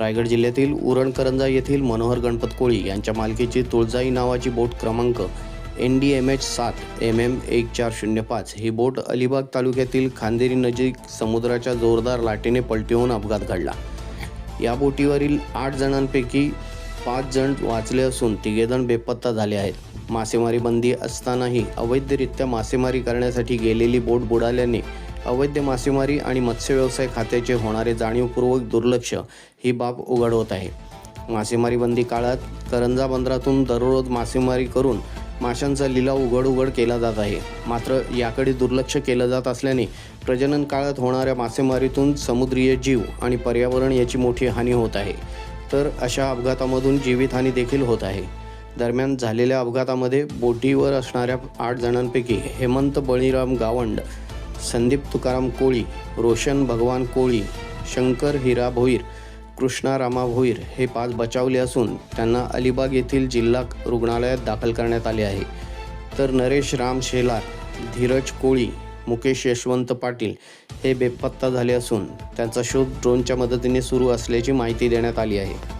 रायगड जिल्ह्यातील उरणकरंजा येथील मनोहर गणपत कोळी यांच्या मालकीची तुळजाई नावाची बोट क्रमांक एन डी एम एच सात एम एम एक चार शून्य पाच ही बोट अलिबाग तालुक्यातील खांदेरी नजीक समुद्राच्या जोरदार लाटेने पलटी अपघात घडला. या बोटीवरील आठ जणांपैकी पाच जण वाचले असून तिघेजण बेपत्ता झाले आहेत. मासेमारी बंदी असतानाही अवैधरित्या मासेमारी करण्यासाठी गेलेली बोट बुडाल्याने अवैध मासेमारी आणि मत्स्य व्यवसाय खात्याचे होणारे जाणीवपूर्वक दुर्लक्ष ही बाब उघड होत आहे. मासेमारी बंदी काळात करंजा बंदरातून दररोज मासेमारी करून माशांचा लिलाव उघड उघड केला जात आहे. मात्र याकडे दुर्लक्ष केलं जात असल्याने प्रजनन काळात होणाऱ्या मासेमारीतून समुद्रीय जीव आणि पर्यावरण याची मोठी हानी होत आहे. तर अशा अपघातामधून जीवितहानी देखील होत आहे. दरम्यान झालेल्या अपघातामध्ये बोटीवर असणाऱ्या आठ जणांपैकी हेमंत बळीराम गावंड संदीप तुकाराम कोळी रोशन भगवान कोळी शंकर हिरा भोईर कृष्णा रामा भोईर हे पाच बचावले असून त्यांना अलिबाग येथील जिल्हा रुग्णालयात दाखल करण्यात आले आहे. तर नरेश राम शेलार धीरज कोळी मुकेश यशवंत पाटील हे बेपत्ता झाले असून त्यांचा शोध ड्रोनच्या मदतीने सुरू असल्याची माहिती देण्यात आली आहे.